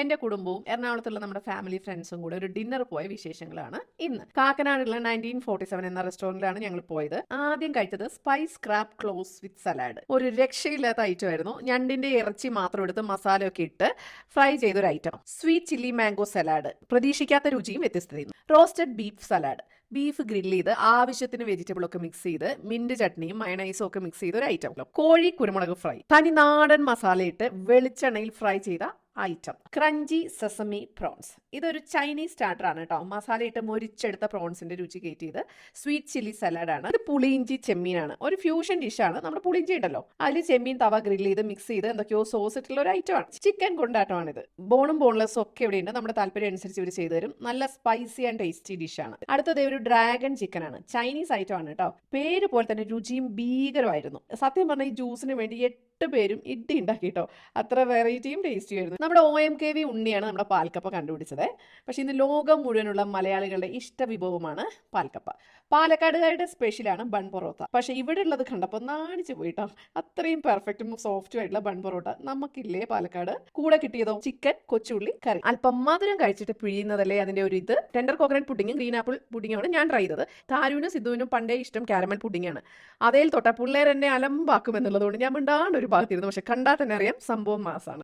എന്റെ കുടുംബവും എറണാകുളത്തുള്ള നമ്മുടെ ഫാമിലി ഫ്രണ്ട്സും കൂടെ ഒരു ഡിന്നർ പോയ വിശേഷങ്ങളാണ് ഇന്ന്. കാക്കനാടുള്ള നയന്റീൻ ഫോർട്ടി സെവൻ എന്ന റെസ്റ്റോറന്റിലാണ് ഞങ്ങൾ പോയത്. ആദ്യം കഴിച്ചത് spice crab claws with salad ഒരു രക്ഷയില്ലാത്ത ഐറ്റം ആയിരുന്നു. ഞണ്ടിന്റെ ഇറച്ചി മാത്രം എടുത്ത് മസാലയൊക്കെ ഇട്ട് ഫ്രൈ ചെയ്ത ഒരു item sweet chilli mango salad പ്രതീക്ഷിക്കാത്ത രുചിയും വ്യത്യസ്തതയും. Roasted beef salad beef grill ചെയ്ത് ആവശ്യത്തിന് വെജിറ്റബിൾ ഒക്കെ മിക്സ് ചെയ്ത് മിന്റ് ചട്നിയും മയണൈസും ഒക്കെ മിക്സ് ചെയ്ത ഒരു ഐറ്റം കോഴി കുരുമുളക് ഫ്രൈ തനി നാടൻ മസാല ഇട്ട് വെളിച്ചെണ്ണയിൽ ഫ്രൈ ചെയ്ത ഐറ്റം. Crunchy sesame prawns. ഇതൊരു ചൈനീസ് സ്റ്റാർട്ടർ ആണ് കേട്ടോ. മസാല ഇട്ട് മൊരിച്ചെടുത്ത പ്രോൺസിന്റെ രുചി കയറ്റിയത് സ്വീറ്റ് ചില്ലി സലാഡാണ്. ഇത് പുളിയിഞ്ചി ചെമ്മീനാണ്. ഒരു ഫ്യൂഷൻ ഡിഷാണ്. നമ്മുടെ പുളിയിഞ്ചി ഉണ്ടല്ലോ. അതിൽ ചെമ്മീൻ തവ ഗ്രിൽ ചെയ്ത് മിക്സ് ചെയ്ത് എന്തൊക്കെയോ സോസ് ഇട്ടുള്ള ഒരു ഐറ്റമാണ്. ചിക്കൻ കൊണ്ടാട്ടമാണിത്. ബോണും ബോൺലെസ്സും ഒക്കെ ഇവിടെ ഉണ്ട്. നമ്മുടെ താല്പര്യം അനുസരിച്ച് ഇവർ ചെയ്തു തരും. നല്ല സ്പൈസി ആൻഡ് ടേസ്റ്റി ഡിഷാണ്. അടുത്തത് ഒരു ഡ്രാഗൺ ചിക്കൻ ആണ് ചൈനീസ് ഐറ്റം ആണ് കേട്ടോ. പേര് പോലെ തന്നെ രുചിയും ഭീകരമായിരുന്നു. സത്യം പറഞ്ഞാൽ ഈ ജ്യൂസിന് വേണ്ടി എട്ട് പേരും ഇഡ്ഡി ഉണ്ടാക്കി കേട്ടോ അത്ര വെറൈറ്റിയും ടേസ്റ്റിയും ആയിരുന്നു. നമ്മുടെ ഒ എം കെ വി ഉണ്ണിയാണ് നമ്മുടെ പാൽക്കപ്പ കണ്ടുപിടിച്ചത്. പക്ഷെ ഇന്ന് ലോകം മുഴുവനുള്ള മലയാളികളുടെ ഇഷ്ട വിഭവമാണ് പാൽക്കപ്പ. പാലക്കാടുകാരുടെ സ്പെഷ്യലാണ് ബൺ പൊറോട്ട. പക്ഷെ ഇവിടെ ഉള്ളത് കണ്ടപ്പോൾ നാണിച്ചു പോയിട്ടോ അത്രയും പെർഫെക്റ്റും സോഫ്റ്റും ആയിട്ടുള്ള ബൺ പൊറോട്ട നമുക്കില്ലേ പാലക്കാട്? കൂടെ കിട്ടിയതോ ചിക്കൻ കൊച്ചുള്ളി കറി. അല്പം മധുരം കഴിച്ചിട്ട് പിഴിയുന്നതല്ലേ അതിന്റെ ഒരു ഇത്? ടെൻഡർ കോക്കനട്ട് പുഡിങ്ങും ഗ്രീൻ ആപ്പിൾ പുഡിങ്ങുമാണ് ഞാൻ ട്രൈ ചെയ്തത്. താരുവിനും സിദ്ധുവിനും പണ്ടേ ഇഷ്ടം കാരമൽ പുഡിങ്ങാണ് അതേൽ തൊട്ട പിള്ളേർ എന്നെ അലമ്പാക്കും എന്നുള്ളതുകൊണ്ട് ഞാൻ മിണ്ടാണ്ട് ഒരു ഭാഗത്തിരുന്നു. പക്ഷെ കണ്ടാൽ തന്നെ അറിയാം സംഭവം മാസാണ്.